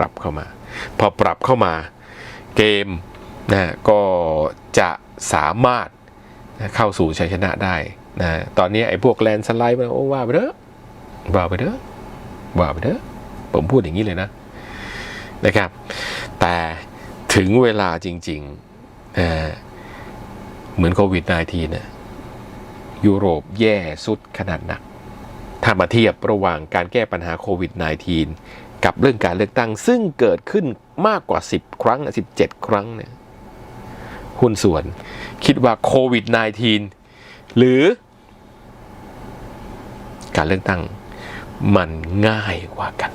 ปรับเข้ามา พอปรับเข้ามาเกมนะก็จะสามารถเข้าสู่ชัยชนะได้นะตอนนี้ไอ้พวกแลนสไลด์มันโอ้ว่าไปเถอะว่าไปเถอะว่าไปเถอะผมพูดอย่างนี้เลยนะนะครับ แต่ถึงเวลาจริงๆนะเหมือนโควิด -19 เนี่ยยุโรปแย่สุดขนาดหนักถ้ามาเทียบระหว่างการแก้ปัญหาโควิด -19 กับเรื่องการเลือกตั้ง ซึ่งเกิดขึ้นมากกว่า 10 ครั้ง 17 ครั้งเนี่ยหุ้นส่วนคิดว่าโควิด -19 หรือการเลือกตั้งมันง่ายกว่ากัน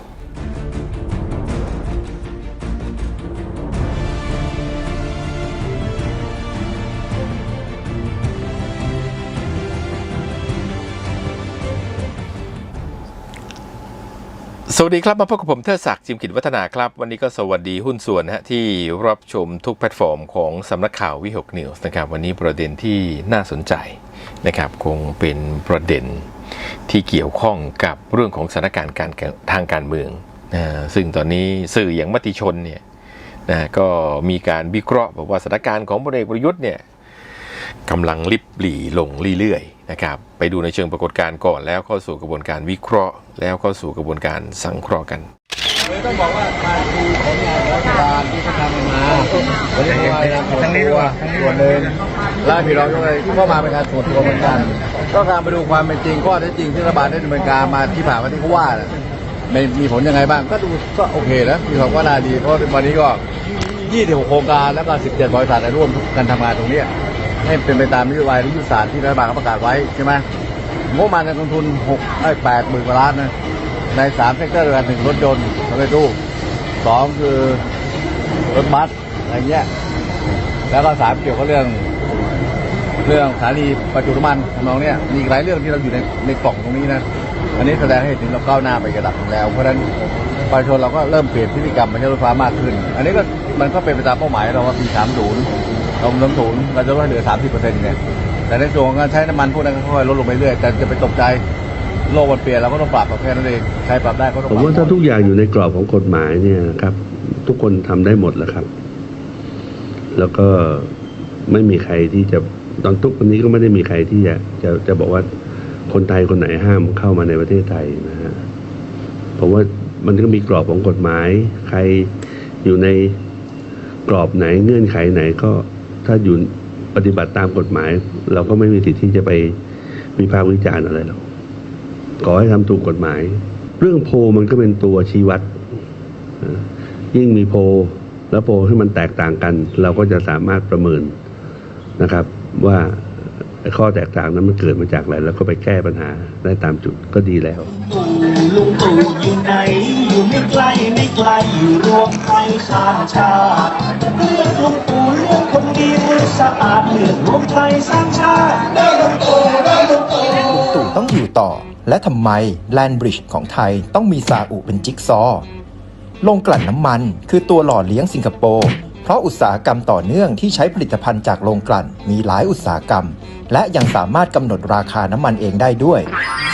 สวัสดีครับ มาพบกับผมเทอศักดิ์จิมกิจวัฒนาครับ วันนี้ก็สวัสดีหุ้นส่วนนะฮะที่รับชมทุกแพลตฟอร์มของสำนักข่าววิหกนิวส์นะครับ วันนี้ประเด็นที่น่าสนใจนะครับ คงเป็นประเด็นที่เกี่ยวข้องกับเรื่องของสถานการณ์การทางการเมืองนะซึ่งตอนนี้สื่ออย่างมติชนเนี่ยนะก็มีการวิเคราะห์บอกว่าสถานการณ์ของพลเอกประยุทธ์เนี่ยกำลังลิบหลีลงเรื่อยๆ นะครับไปดูในเชิงปรากฏการณ์ก่อนแล้วเข้าสู่กระบวนการวิเคราะห์ แล้วเข้าสู่กระบวนการสังเคราะห์กันต้องบอกว่าการดูผลงานรัฐบาลที่เขาทำมาวันนี้ก็มาส่วนตัวส่วนหนึ่งแล้วพี่น้องก็เลยก็มาเป็นการส่วนตัวเหมือนกันก็การไปดูความเป็นจริงข้อเท็จจริงที่รัฐบาลได้ดำเนินการมาที่ผ่านมาที่เขาว่าน่ะไม่มีผลยังไงบ้างก็ดูก็โอเคนะมีความว่าน่าดีเพราะวันนี้ก็ 26 โครงการแล้วก็ 17 บริษัทร่วมกันทำงานตรงเนี้ย ให้เป็นไปตามนโยบายและยุทธศาสตร์ที่รัฐบาลเขาประกาศไว้ใช่ไหมงบประมาณการลงทุน6ไอ้8หมื่นกว่าล้านนะในสามเซกเตอร์ด้วยกันหนึ่งรถยนต์สำเร็จรูปสองคือรถบัสอะไรเงี้ยแล้วก็สามเกี่ยวกับเรื่องเรื่องสถานีประจุน้ำมันทำนองเนี้ยมีหลายเรื่องที่เราอยู่ในในกล่องตรงนี้นะอันนี้แสดงให้เห็นถึงเราก้าวหน้าไปกระดับแล้วเพราะฉะนั้นประชาชนเราก็เริ่มเปลี่ยนพฤติกรรมมาใช้รถไฟฟ้ามากขึ้น อันนี้ก็มันก็เป็นไปตามเป้าหมายเราว่าปีสามศูนย์ เราล้มศูนย์เราจะลดให้เหลือสามสิบเปอร์เซ็นต์เนี่ย แต่ในส่วนของการใช้น้ำมันพวกนั้นก็ค่อยๆลดลงไปเรื่อย แต่จะไปตกใจโลกมันเปลี่ยนเราก็ต้องปรับแค่นั้นเอง ใครปรับได้ก็ต้องปผรับมว่าถ้าทุกอย่างอยู่ในกรอบของกฎหมายเนี่ยนะครับ ทุกคนทำได้หมดแหล้วครับ แล้วก็ไม่มีใครที่จะตอนทุกวันนี้ก็ไม่ได้มีใครที่จะจะจะบอกว่าคนไทยคนไหนห้ามเข้ามาในประเทศไทยนะฮะผมว่ามันก็มีกรอบของกฎหมาย ใครอยู่ในกรอบไหนเงื่อนไขไหนก็ ถ้าอยู่ปฏิบัติตามกฎหมาย เราก็ไม่มีสิทธิ์ที่จะไปวิพากษ์วิจารณ์อะไรหรอกขอให้ทำถูกกฎหมาย เรื่องโพมันก็เป็นตัวชี้วัด ยิ่งมีโพแล้วโพลที่มันแตกต่างกัน เราก็จะสามารถประเมินนะครับ ว่าข้อแตกต่างนั้นมันเกิดมาจากอะไร แล้วก็ไปแก้ปัญหาได้ตามจุดก็ดีแล้ว ลุงตู่อยู่ไหน อยู่ไม่ไกลไม่ไกลอยู่รวมไทยสร้างชาติเลือกลุงตู่เลือกคนดีมือสะอาดเลือกรวมไทยสร้างชาติได้ลุงตู่ได้ลุงตู่ลุงตู่ต้องอยู่ต่อ และทำไมแลนบริดจ์ของไทยต้องมีซาอุเป็นจิ๊กซอว์โรงกลั่นน้ำมันคือตัวหล่อเลี้ยงสิงคโปร์ เพราะอุตสาหกรรมต่อเนื่องที่ใช้ผลิตภัณฑ์จากโรงกลั่น มีหลายอุตสาหกรรม และยังสามารถกำหนดราคาน้ำมันเองได้ด้วย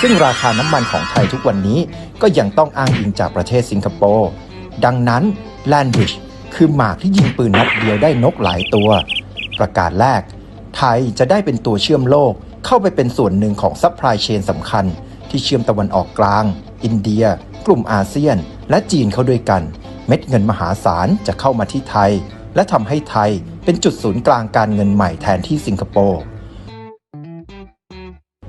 ซึ่งราคาน้ำมันของไทยทุกวันนี้ก็ยังต้องอ้างอิงจากประเทศสิงคโปร์ดังนั้นแลนบริดจ์คือหมากที่ยิงปืนนัดเดียวได้นกหลายตัว ประกาศแรก ไทยจะได้เป็นตัวเชื่อมโลกเข้าไปเป็นส่วนหนึ่งของซัพพลายเชนสำคัญ ที่เชื่อมตะวันออกกลาง อินเดีย กลุ่มอาเซียน และจีนเข้าด้วยกัน เม็ดเงินมหาศาลจะเข้ามาที่ไทย และทำให้ไทยเป็นจุดศูนย์กลางการเงินใหม่แทนที่สิงคโปร์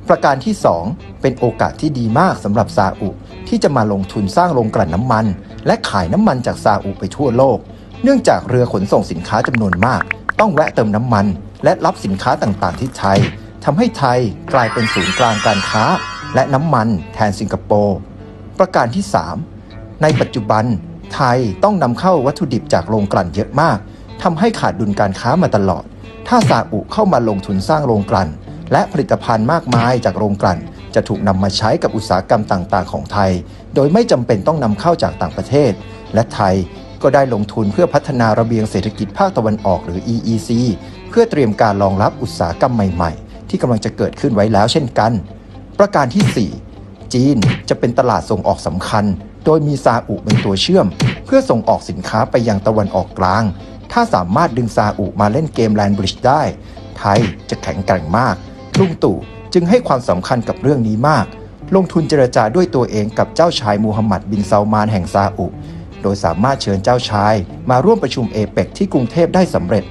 ประการที่ 2 เป็นโอกาสที่ดีมากสำหรับซาอุที่จะมาลงทุนสร้างโรงกลั่นน้ำมัน และขายน้ำมันจากซาอุไปทั่วโลก เนื่องจากเรือขนส่งสินค้าจำนวนมาก ต้องแวะเติมน้ำมัน และรับสินค้าต่างๆ ที่ไทยทำให้ไทยกลายเป็นศูนย์กลางการค้า และน้ำมันแทนสิงคโปร์ประการที่ 3 ในปัจจุบันไทยต้องนำเข้าวัตถุดิบจากโรงกลั่นเยอะมาก ทำให้ขาดดุลการค้ามาตลอด ถ้าซาอุเข้ามาลงทุนสร้างโรงกลั่น และผลิตภัณฑ์มากมายจากโรงกลั่น จะถูกนำมาใช้กับอุตสาหกรรมต่าง ๆ ของไทย โดยไม่จำเป็นต้องนำเข้าจากต่างประเทศ และไทยก็ได้ลงทุนเพื่อพัฒนาระเบียงเศรษฐกิจภาคตะวันออกหรือ EEC เพื่อเตรียมการรองรับอุตสาหกรรมใหม่ ๆ ที่กำลังจะเกิดขึ้นไว้แล้วเช่นกัน ประการที่ 4 จีนจะเป็นตลาดส่งออกสำคัญ โดยมีซาอุเป็นตัวเชื่อม เพื่อส่งออกสินค้าไปยังตะวันออกกลาง ถ้าสามารถดึงซาอุมาเล่นเกมแลนบริดจ์ได้ ไทยจะแข็งแกร่งมาก ลุงตู่จึงให้ความสำคัญกับเรื่องนี้มาก ลงทุนเจรจาด้วยตัวเองกับเจ้าชายมูฮัมหมัดบินซาลมานแห่งซาอุ โดยสามารถเชิญเจ้าชายมาร่วมประชุมเอเปกที่กรุงเทพได้สำเร็จ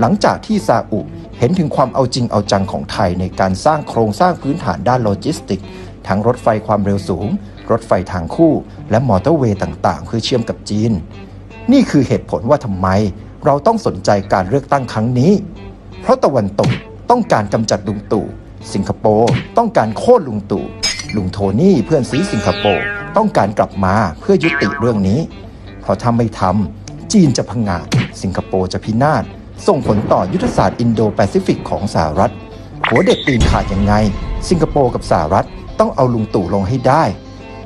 หลังจากที่ซาอุเห็นถึงความเอาจริงเอาจังของไทยในการสร้างโครงสร้างพื้นฐานด้านโลจิสติก ทั้งรถไฟความเร็วสูง รถไฟทางคู่ และมอเตอร์เวย์ต่างๆ เพื่อเชื่อมกับจีน นี่คือเหตุผลว่าทำไม เราต้องสนใจการเลือกตั้งครั้งนี้ เพราะตะวันตกต้องการกำจัดลุงตู่ สิงคโปร์ต้องการโค่นลุงตู่ ลุงโทนี่เพื่อนซีสิงคโปร์ต้องการกลับมาเพื่อยุติเรื่องนี้ เพราะถ้าไม่ทำจีนจะพังงาดสิงคโปร์จะพินาศส่งผลต่อยุทธศาสตร์อินโดแปซิฟิกของสหรัฐ หัวเด็กตีนขาดยังไง สิงคโปร์กับสหรัฐต้องเอาลุงตู่ลงให้ได้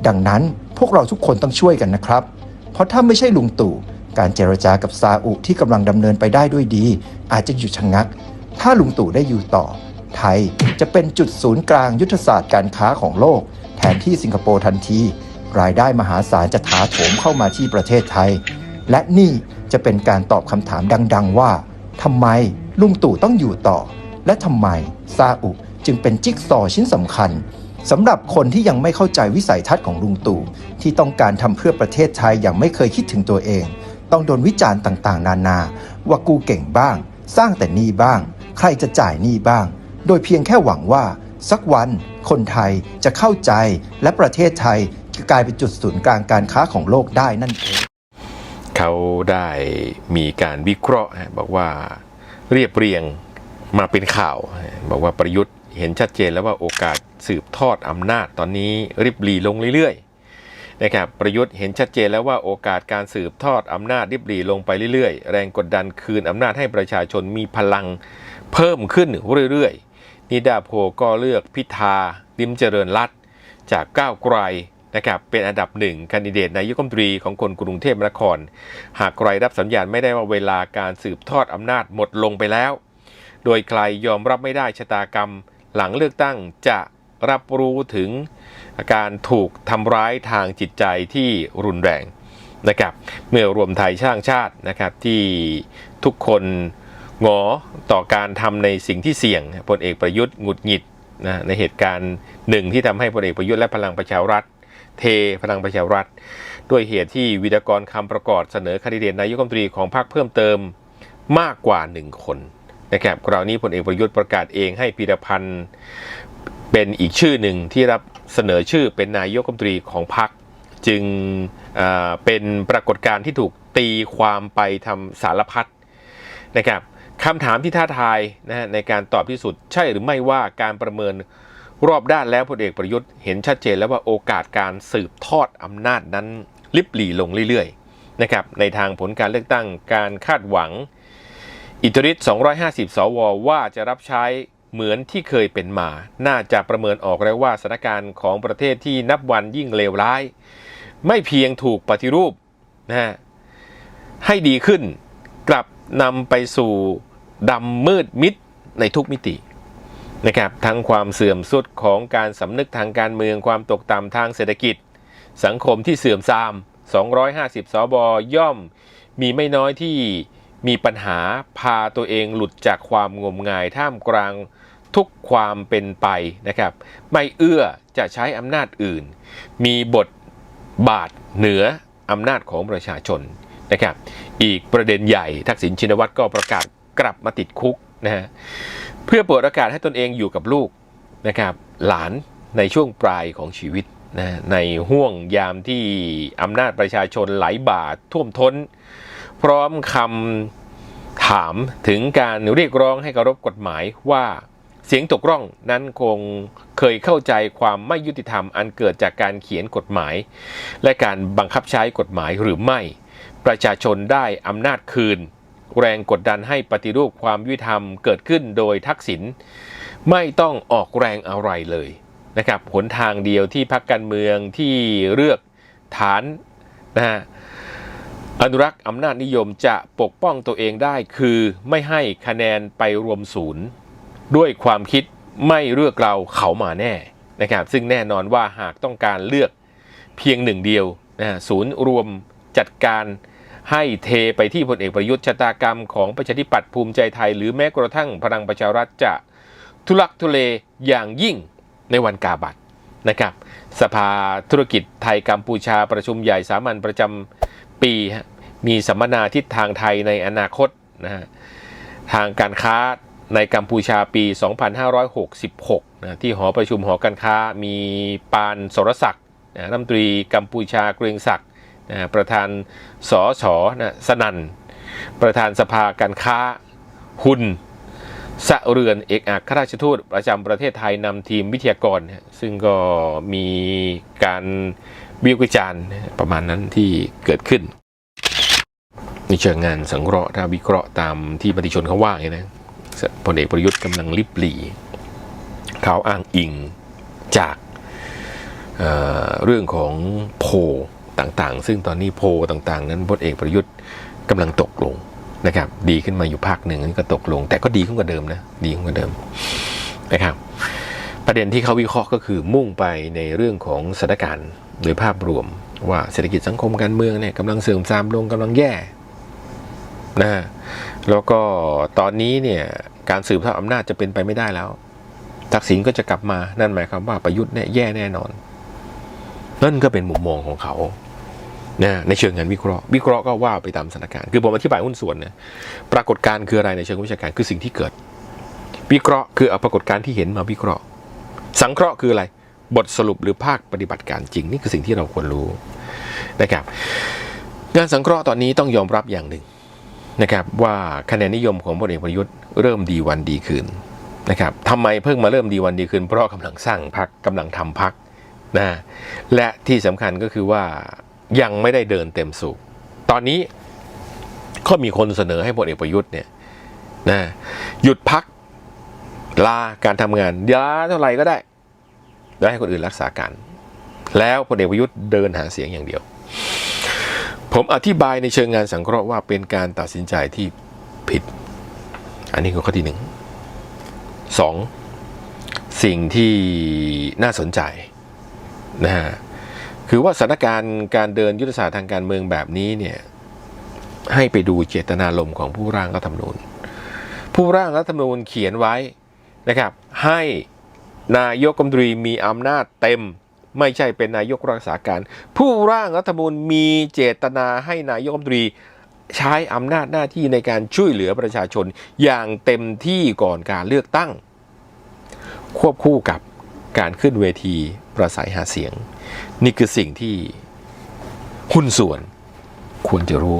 ดังนั้นพวกเราทุกคนต้องช่วยกันนะครับ เพราะถ้าไม่ใช่ลุงตู่ การเจรจากับซาอุที่กำลังดำเนินไปได้ด้วยดี อาจจะหยุดชะงัก ถ้าลุงตู่ได้อยู่ต่อ ไทยจะเป็นจุดศูนย์กลางยุทธศาสตร์การค้าของโลก แทนที่สิงคโปร์ทันที รายได้มหาศาลจะถาโถมเข้ามาที่ประเทศไทย และนี่จะเป็นการตอบคำถามดัง ๆ ว่าทำไมลุงตู่ต้องอยู่ต่อ และทำไมซาอุจึงเป็นจิ๊กซอชิ้นสำคัญสำหรับคนที่ยังไม่เข้าใจวิสัยทัศน์ของลุงตู่ที่ต้องการทำเพื่อประเทศไทยอย่างไม่เคยคิดถึงตัวเอง ต้องโดนวิจารณ์ต่างๆ นานา ว่ากูเก่งบ้าง สร้างแต่นี้บ้าง ใครจะจ่ายนี้บ้าง โดยเพียงแค่หวังว่า สักวันคนไทยจะเข้าใจและประเทศไทยจะกลายเป็นจุดศูนย์กลางการค้าของโลกได้นั่นเองเขาได้มีการวิเคราะห์บอกว่าเรียบเรียงมาเป็นข่าว บอกว่าประยุทธ์เห็นชัดเจนแล้วว่าโอกาสสืบทอดอำนาจตอนนี้ริบหรี่ลงเรื่อยๆ นะครับประยุทธ์เห็นชัดเจนแล้วว่าโอกาสการสืบทอดอำนาจริบหรี่ลงไปเรื่อยๆ แรงกดดันคืนอำนาจให้ประชาชนมีพลังเพิ่มขึ้นเรื่อยๆ นิดาโพก็เลือกพิธาลิมเจริญรัตน์จากก้าวไกลนะครับเป็นอันดับหนึ่งคนดิเดตนายกรัฐมนตรีของคนกรุงเทพมหานคร หากใครรับสัญญาณไม่ได้ว่าเวลาการสืบทอดอำนาจหมดลงไปแล้ว โดยใครยอมรับไม่ได้ชะตากรรม หลังเลือกตั้งจะรับรู้ถึง การถูกทำร้ายทางจิตใจที่รุนแรงนะครับเมื่อรวมไทยช่างชาตินะครับที่ทุกคนหงอต่อการทำในสิ่งที่เสี่ยงพลเอกประยุทธ์หงุดหงิดนะในเหตุการณ์หนึ่งที่ทำให้พลเอกประยุทธ์และพลังประชารัฐ เทพลังประชารัฐ ด้วยเหตุที่วิดากรคำประกอบเสนอคนดิเดตนายกรัฐมนตรีของพรรคเพิ่มเติมมากกว่าหนึ่งคนนะครับคราวนี้พลเอกประยุทธ์ประกาศเองให้พีรพันธ์เป็นอีกชื่อหนึ่งที่รับ เสนอชื่อเป็นนายกรัฐมนตรีของพรรคจึงเป็นปรากฏการณ์ที่ถูกตีความไปทำสารพัดนะครับคำถามที่ท้าทายนะฮะในการตอบที่สุด ใช่หรือไม่ว่าการประเมินรอบด้านแล้วพลเอกประยุทธ์เห็นชัดเจนแล้วว่าโอกาสการสืบทอดอำนาจนั้นลิบหลี่ลงเรื่อยๆนะครับในทางผลการเลือกตั้งการคาดหวัง อิทธิฤทธิ์250 สวว่าจะรับใช้ เหมือนที่เคยเป็นมา น่าจะประเมินออกแล้วว่าสถานการณ์ของประเทศที่นับวันยิ่งเลวร้าย ไม่เพียงถูกปฏิรูปนะฮะให้ดีขึ้น กลับนำไปสู่ดำมืดมิดในทุกมิตินะครับทั้งความเสื่อมสุดของการสำนึกทางการเมืองความตกต่ำทางเศรษฐกิจ สังคมที่เสื่อมทราม 250 สบย่อมมีไม่น้อยที่ มีปัญหาพาตัวเองหลุดจากความงมงายท่ามกลางทุกความเป็นไปนะครับ ไม่เอื้อจะใช้อำนาจอื่น มีบทบาทเหนืออำนาจของประชาชนนะครับ อีกประเด็นใหญ่ทักษิณชินวัตรก็ประกาศกลับมาติดคุกนะฮะเพื่อเปิดโอกาสให้ตนเองอยู่กับลูกนะครับ หลานในช่วงปลายของชีวิตนะในห่วงยามที่อำนาจประชาชนไหลบ่าท่วมท้น พร้อมคำถามถึงการเรียกร้องให้เคารพกฎหมายว่าเสียงตกร่องนั้นคงเคยเข้าใจความไม่ยุติธรรมอันเกิดจากการเขียนกฎหมาย และการบังคับใช้กฎหมายหรือไม่ ประชาชนได้อำนาจคืน แรงกดดันให้ปฏิรูปความยุติธรรมเกิดขึ้นโดยทักษิณไม่ต้องออกแรงอะไรเลยนะครับหนทางเดียวที่พรรคการเมืองที่เลือกฐานนะฮะ อนุรักษ์อำนาจนิยมจะปกป้องตัวเองได้คือไม่ให้คะแนนไปรวมศูนย์ ด้วยความคิดไม่เลือกเราเขามาแน่นะครับซึ่งแน่นอนว่าหากต้องการเลือกเพียงหนึ่งเดียวนะศูนย์รวมจัดการให้เทไปที่พลเอกประยุทธ์ชะตากรรมของประชาธิปัตย์ภูมิใจไทย หรือแม้กระทั่งพลังประชารัฐจะทุลักทุเลอย่างยิ่งในวันกาบัตรนะครับ สภาธุรกิจไทยกัมพูชาประชุมใหญ่สามัญประจำ ปีฮะมีสัมมนาทิศทางไทยในอนาคตนะฮะทางการค้าในกัมพูชาปี 2566นะที่หอประชุมหอการค้ามีปานสรศักดิ์นะรัฐมนตรีกัมพูชาเกรียงศักดิ์นะประธานสอสอนะสนัน ประธานสภาการค้าหุนสะเรือนเอกอัครราชทูตประจำประเทศไทยนำทีมวิทยากรนะซึ่งก็มีการ วิวกจารณ์ประมาณนั้นที่เกิดขึ้นในเชิงงานสังเคราะห์ถ้าวิเคราะห์ตามที่มติชนเขาว่าองนี้นะพลเอกประยุทธ์กำลังลิบหลีเขาอ้างอิงจากเเรื่องของโพลต่างๆ ซึ่งตอนนี้โพลต่างๆ นั้นพลเอกประยุทธ์กำลังตกลงนะครับดีขึ้นมาอยู่ภาคหนึ่งนี่ก็ตกลง แต่ก็ดีขึ้นกว่าเดิมนะดีขึ้นกว่าเดิมนะครับประเด็นที่เขาวิเคราะห์ก็คือมุ่งไปในเรื่องของสถานการณ์ โดยภาพรวมว่าเศรษฐกิจสังคมการเมืองเนี่ยกำลังเสื่อมทรามลงกำลังแย่นะแล้วก็ตอนนี้เนี่ยการสืบทอดอำนาจจะเป็นไปไม่ได้แล้วทักษิณก็จะกลับมานั่นหมายความว่าประยุทธ์เนี่ยแย่แน่นอน นั่นก็เป็นมุมมองของเขานะในเชิงงานวิเคราะห์วิเคราะห์ก็ว่าไปตามสถานการณ์คือผมอธิบายหุ้นส่วนเนี่ยปรากฏการณ์คืออะไรในเชิงวิชาการคือสิ่งที่เกิด วิเคราะห์คือเอาปรากฏการณ์ที่เห็นมาวิเคราะห์ สังเคราะห์คืออะไร บทสรุปหรือภาคปฏิบัติการจริง นี่คือสิ่งที่เราควรรู้นะครับ งานสังเคราะห์ตอนนี้ต้องยอมรับอย่างหนึ่งนะครับ ว่าคะแนนนิยมของพลเอกประยุทธ์เริ่มดีวันดีคืนนะครับทำไมเพิ่งมาเริ่มดีวันดีคืนเพราะกำลังสร้างพักกำลังทำพักนะและที่สำคัญก็คือว่ายังไม่ได้เดินเต็มสูบตอนนี้ก็มีคนเสนอให้พลเอกประยุทธ์เนี่ยนะหยุดพักลาการทำงานลาเท่าไหร่ก็ได้ แล้วให้คนอื่นรักษาการ แล้วพลเอกประยุทธ์เดินหาเสียงอย่างเดียว ผมอธิบายในเชิงงานสังเคราะห์ว่าเป็นการตัดสินใจที่ผิด อันนี้คือข้อที่หนึ่งสองสิ่งที่น่าสนใจนะฮะคือว่าสถานการณ์การเดินยุทธศาสตร์ทางการเมืองแบบนี้เนี่ยให้ไปดูเจตนารมณ์ของผู้ร่างรัฐธรรมนูญ ผู้ร่างรัฐธรรมนูญเขียนไว้นะครับ ให้ นายกรัฐมนตรีมีอำนาจเต็ม ไม่ใช่เป็นนายกรักษาการ ผู้ร่างรัฐมนูญมีเจตนาให้นายกรัฐมนตรี ใช้อำนาจหน้าที่ในการช่วยเหลือประชาชนอย่างเต็มที่ก่อนการเลือกตั้ง ควบคู่กับการขึ้นเวทีประสัยหาเสียง นี่คือสิ่งที่หุ้นส่วนควรจะรู้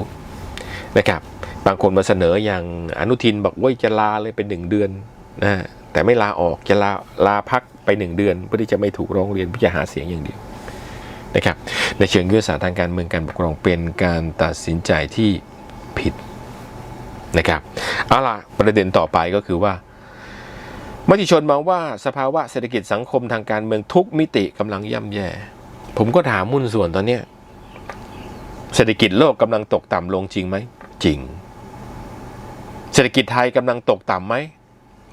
นะครับ บางคนมาเสนออย่างอนุทินบอกว่าจะลาเลยเป็นหนึ่งเดือนนะ แต่ไม่ลาออกจะลาลาพักไปหนึ่งเดือนเพื่อที่จะไม่ถูกร้องเรียนเพื่อจะหาเสียงอย่างเดียวนะครับในเชิงยุทธศาสตร์ทางการเมืองการปกครองเป็นการตัดสินใจที่ผิดนะครับเอาล่ะประเด็นต่อไปก็คือว่ามติชนมองว่าสภาวะเศรษฐกิจสังคมทางการเมืองทุกมิติกำลังย่ำแย่ ผมก็ถามหุ้นส่วนตอนเนี้ยเศรษฐกิจโลกกำลังตกต่ำลงจริงไหมจริง เศรษฐกิจไทยกำลังตกต่ำไหม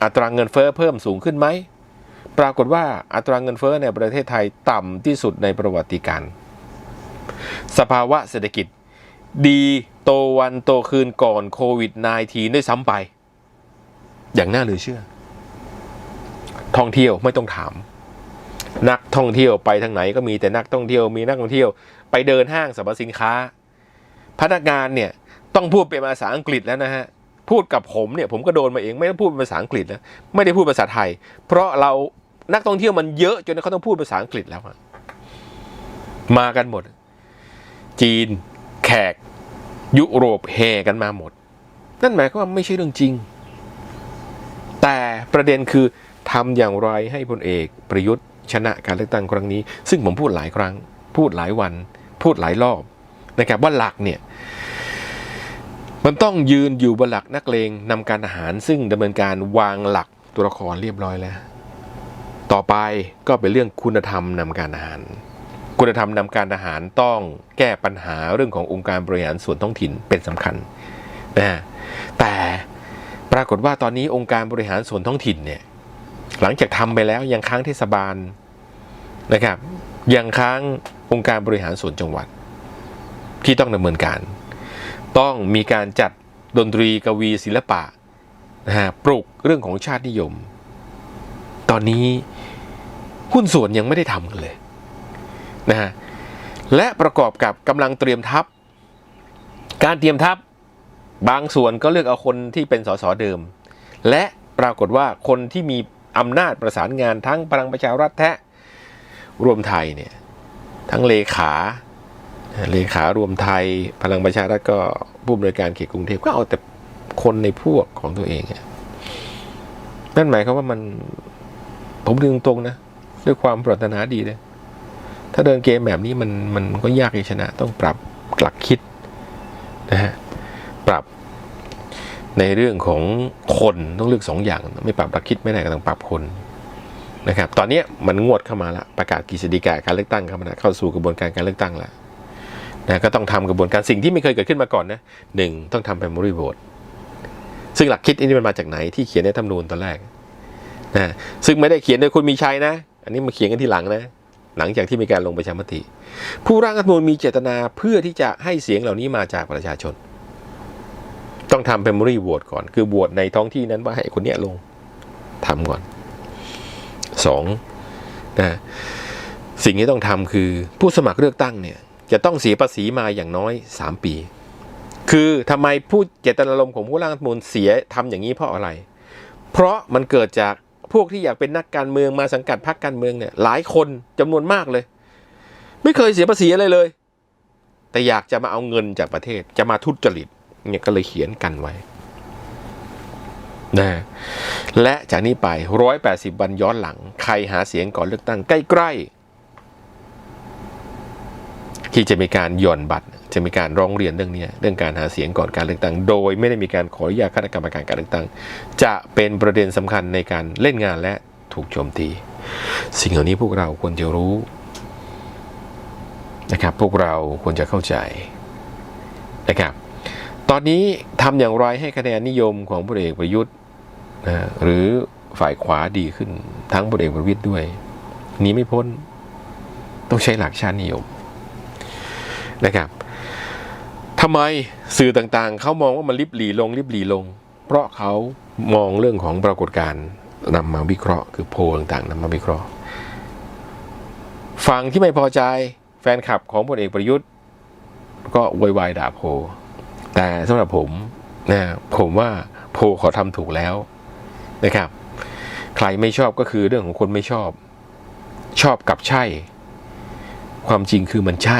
อัตราเงินเฟ้อเพิ่มสูงขึ้นไหม ปรากฏว่าอัตราเงินเฟ้อในประเทศไทยต่ำที่สุดในประวัติการ สภาวะเศรษฐกิจ ดีโตวันโตคืนก่อนโควิด -19 ด้วยซ้ำไป อย่างน่าเหลือเชื่อ ท่องเที่ยวไม่ต้องถาม นักท่องเที่ยวไปทางไหนก็มีแต่นักท่องเที่ยวมีนักท่องเที่ยว ไปเดินห้างสรรพสินค้า พนักงานเนี่ยต้องพูดเป็นภาษาอังกฤษแล้วนะฮะ พูดกับผมเนี่ยผมก็โดนมาเองไม่ต้องพูดเป็นภาษาอังกฤษแล้วไม่ได้พูดภาษาไทย เพราะเรานักท่องเที่ยวมันเยอะจนเขาต้องพูดภาษาอังกฤษแล้วมากันหมด จีน แขก ยุโรปแห่กันมาหมด นั่นหมายความว่าไม่ใช่เรื่องจริง แต่ประเด็นคือทำอย่างไรให้พลเอกประยุทธ์ชนะการเลือกตั้งครั้งนี้ ซึ่งผมพูดหลายครั้ง พูดหลายวัน พูดหลายรอบนะครับว่าหลักเนี่ย มันต้องยืนอยู่บนหลักนักเลงนำการทหารซึ่งดำเนินการวางหลักตัวละครเรียบร้อยแล้ว ต่อไปก็เป็นเรื่องคุณธรรมนำการทหาร คุณธรรมนำการทหารต้องแก้ปัญหาเรื่องขององค์การบริหารส่วนท้องถิ่นเป็นสำคัญนะแต่ปรากฏว่าตอนนี้องค์การบริหารส่วนท้องถิ่นเนี่ยหลังจากทำไปแล้วยังค้างเทศบาลนะครับยังค้างองค์การบริหารส่วนจังหวัด ที่ต้องดำเนินการ ต้องมีการจัดดนตรีกวีศิลปะนะฮะปลุกเรื่องของชาตินิยม ตอนนี้หุ้นส่วนยังไม่ได้ทำกันเลยนะฮะและประกอบกับกำลังเตรียมทัพ การเตรียมทัพ บางส่วนก็เลือกเอาคนที่เป็นสสเดิม และปรากฏว่าคนที่มีอำนาจประสานงานทั้งพลังประชารัฐแท้รวมไทยเนี่ยทั้งเลขา เลขารวมไทยพลังประชารัฐก็ผู้บริการเขตกรุงเทพก็เอาแต่คนในพวกของตัวเองนั่นหมายความว่ามันผมดึงตรงๆนะ ด้วยความปรารถนาดีเลยถ้าเดินเกมแบบนี้มันมันก็ยากที่ชนะ ต้องปรับหลักคิดนะฮะปรับในเรื่องของคนต้องเลือกสองอย่าง ไม่ปรับหลักคิดไม่ได้ก็ต้องปรับคนนะครับ ตอนนี้มันงวดเข้ามาละประกาศกฤษฎีกาการเลือกตั้งเข้ามาละเข้าสู่กระบวนการการเลือกตั้งแล้ว นะก็ต้องทำกระบวนการสิ่งที่ไม่เคยเกิดขึ้นมาก่อนนะหนึ่งต้องทำ primary vote ซึ่งหลักคิดอันนี้มันมาจากไหนที่เขียนในธรรมนูญตอนแรกนะซึ่งไม่ได้เขียนโดยคุณมีชัยนะ อันนี้มาเขียนกันที่หลังนะ หลังจากที่มีการลงประชามติ ผู้ร่างรัฐมนูญมีเจตนาเพื่อที่จะให้เสียงเหล่านี้มาจากประชาชน ต้องทำ primary vote ก่อน คือโหวตในท้องที่นั้นว่าให้คนเนี้ยลงทำก่อนสองนะสิ่งที่ต้องทำคือผู้สมัครเลือกตั้งเนี่ย จะต้องเสียภาษีมาอย่างน้อย 3 ปี คือทำไมผู้เจตนารมณ์ของผู้ร่างรัฐมนูญเสียทำอย่างนี้เพราะอะไร เพราะมันเกิดจากพวกที่อยากเป็นนักการเมืองมาสังกัดพรรคการเมืองเนี่ยหลายคนจำนวนมากเลย ไม่เคยเสียภาษีอะไรเลย แต่อยากจะมาเอาเงินจากประเทศจะมาทุจริตเนี่ยก็เลยเขียนกันไว้นะและจากนี้ไป 180 วันย้อนหลัง ใครหาเสียงก่อนเลือกตั้งใกล้ ๆ ที่จะมีการหย่อนบัตร จะมีการร้องเรียนเรื่องนี้เรื่องการหาเสียงก่อนการเลือกตั้ง โดยไม่ได้มีการขออนุญาตคณะกรรมการการเลือกตั้ง จะเป็นประเด็นสำคัญในการเล่นงานและถูกโจมตี สิ่งเหล่านี้พวกเราควรจะรู้นะครับพวกเราควรจะเข้าใจนะครับตอนนี้ทำอย่างไรให้คะแนนนิยมของพลเอกประยุทธ์นะหรือฝ่ายขวาดีขึ้นทั้งพลเอกประวิตยด้วยหนีไม่พ้นต้องใช้หลักชาตินิยม นะครับทำไมสื่อต่างๆ เขามองว่ามันริบหลีลงริบหลีลง เพราะเขามองเรื่องของปรากฏการณ์นำมาวิเคราะห์คือโพลต่างๆนำมาวิเคราะห์ฝั่งที่ไม่พอใจแฟนคลับของพลเอกประยุทธ์ ก็โวยวายด่าโพลแต่สำหรับผมนะผมว่าโพลเขาทำถูกแล้วนะครับ ใครไม่ชอบก็คือเรื่องของคนไม่ชอบ ชอบกับใช่ ความจริงคือมันใช่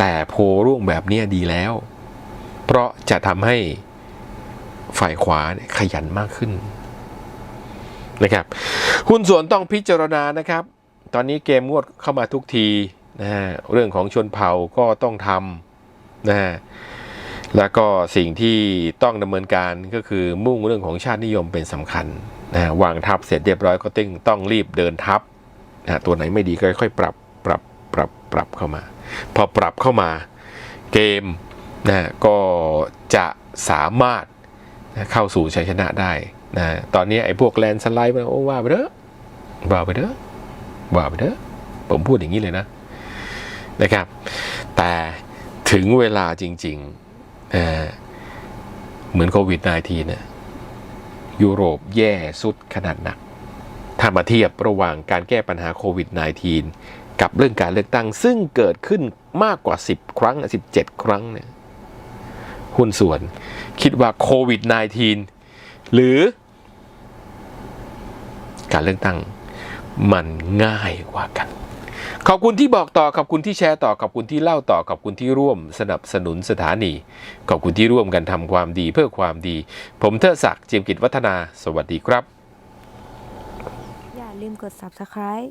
แต่โพร่วงแบบนี้ดีแล้ว เพราะจะทำให้ฝ่ายขวาขยันมากขึ้นนะครับหุ้นส่วนต้องพิจารณานะครับ ตอนนี้เกมงวดเข้ามาทุกทีนะฮะเรื่องของชนเผ่าก็ต้องทำนะฮะแล้วก็สิ่งที่ต้องดำเนินการก็คือมุ่งเรื่องของชาตินิยมเป็นสำคัญนะวางทัพเสร็จเรียบร้อยก็ต้องต้องรีบเดินทัพนะตัวไหนไม่ดีก็ค่อยๆปรับปรับปรับปรับเข้ามา พอปรับเข้ามาเกมนะก็จะสามารถเข้าสู่ชัยชนะได้นะตอนนี้ไอ้พวกแลนสไลด์มันโอ้ว่าไปเด้อว่าไปเด้อว่าไปเด้อผมพูดอย่างนี้เลยนะนะครับ แต่ถึงเวลาจริงๆเอ่อเหมือนโควิด -19 เนี่ยยุโรปแย่สุดขนาดหนัก ถ้ามาเทียบระหว่างการแก้ปัญหาโควิด -19 กับเรื่องการเลือกตั้ง ซึ่งเกิดขึ้นมากกว่า 10 ครั้ง 17 ครั้งเนี่ยหุ้นส่วนคิดว่าโควิด -19 หรือ การเลือกตั้งมันง่ายกว่ากัน ขอบคุณที่บอกต่อ ขอบคุณที่แชร์ต่อ ขอบคุณที่เล่าต่อ ขอบคุณที่ร่วมสนับสนุนสถานี ขอบคุณที่ร่วมกันทำความดีเพื่อความดี ผมเทอศักดิ์เจียมกิจวัฒนา สวัสดีครับ อย่าลืมกด subscribe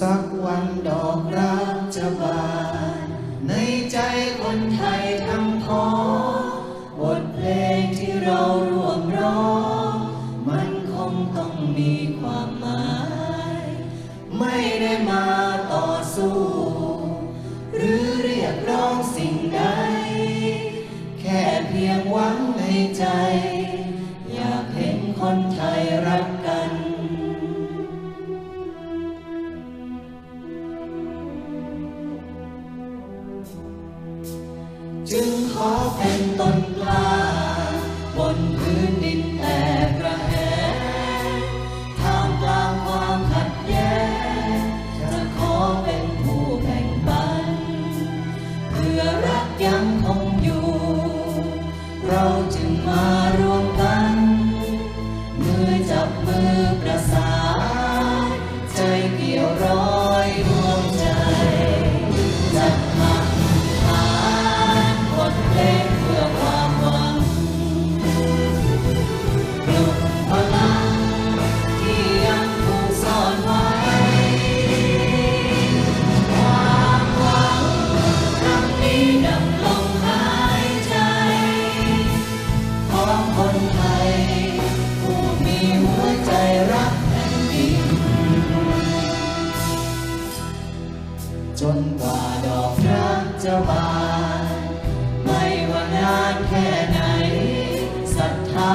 สักวันดอกรักจะบาน จนกว่าดอกรักจะบานไม่ว่านานแค่ไหนศรัทธา